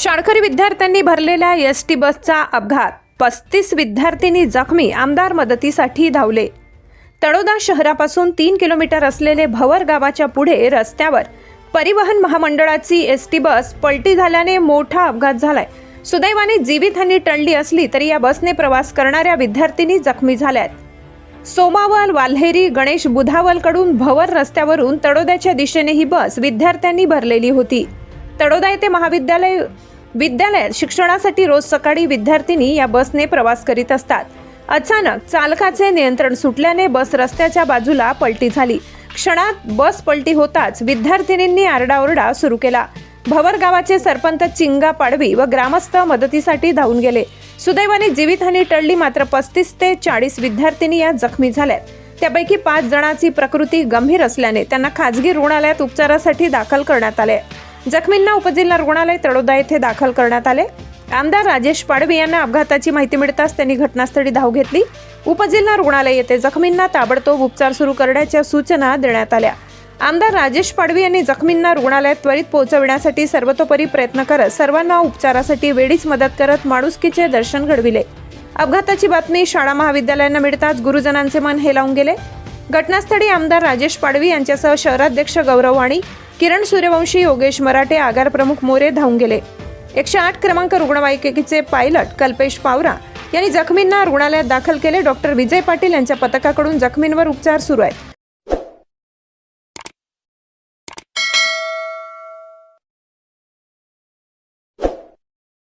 शाळकरी विद्यार्थ्यांनी भरलेल्या एस टी बसचा अपघात. पस्तीस विद्यार्थिनी जखमी आमदार मदतीसाठी धावले. तळोदा शहरापासून तीन किलोमीटर असलेले भवर गावाच्या पुढे रस्त्यावर परिवहन महामंडळाची एस टी बस पलटी झाल्याने मोठा अपघात झालाय. सुदैवाने जीवितहानी टळली असली तरी या बसने प्रवास करणाऱ्या विद्यार्थिनी जखमी झाल्यात. सोमावल वाल्हेरी गणेश बुधावलकडून भवर रस्त्यावरून तळोद्याच्या दिशेने ही बस विद्यार्थ्यांनी भरलेली होती. तळोदा येथे महाविद्यालय विद्यालयात शिक्षणासाठी रोज सकाळी विद्यार्थिनी या बसने प्रवास करीत असतात. अचानक चालकाचे नियंत्रण सुटल्याने बस रस्त्याच्या बाजूला पलटी झाली. क्षणात बस पलटी होताच विद्यार्थिनींनी आरडाओरडा सुरू केला. भवर गावाचे सरपंच चिंगा पाडवी व ग्रामस्थ मदतीसाठी धावून गेले. सुदैवाने जीवितहानी टळली मात्र पस्तीस ते चाळीस विद्यार्थिनी या जखमी झाल्यात. त्यापैकी पाच जणांची प्रकृती गंभीर असल्याने त्यांना खाजगी रुग्णालयात उपचारासाठी दाखल करण्यात आले. जखमींना उपजिल्हा रुग्णालय तळोदा येथे दाखल करण्यात आले. आमदार राजेश पाडवी यांना अपघाताची माहिती मिळताच त्यांनी घटनास्थळी धाव घेतली. उपजिल्हा रुग्णालय येथे जखमींना ताबडतोब उपचार सुरू करण्याच्या सूचना देण्यात आल्या. आमदार राजेश पाडवी यांनी जखमींना रुग्णालयात त्वरित पोहोचविण्यासाठी सर्वतोपरी प्रयत्न करत सर्वांना उपचारासाठी वेळीच मदत करत माणुसकीचे दर्शन घडविले. अपघाताची बातमी शाळा महाविद्यालयांना मिळताच गुरुजनांचे मन हेलावून गेले. घटनास्थळी आमदार राजेश पाडवी यांच्यासह शहराध्यक्ष गौरव वाणी किरण सूर्यवंशी योगेश मराठे आगार प्रमुख मोरे धावून गेले. एकशे आठ क्रमांक रुग्णवाहिकेचे पायलट कल्पेश पावरा यांनी जखमींना रुग्णालयात दाखल केले. डॉक्टर विजय पाटील यांच्या पथकाकडून जखमींवर उपचार सुरू आहेत.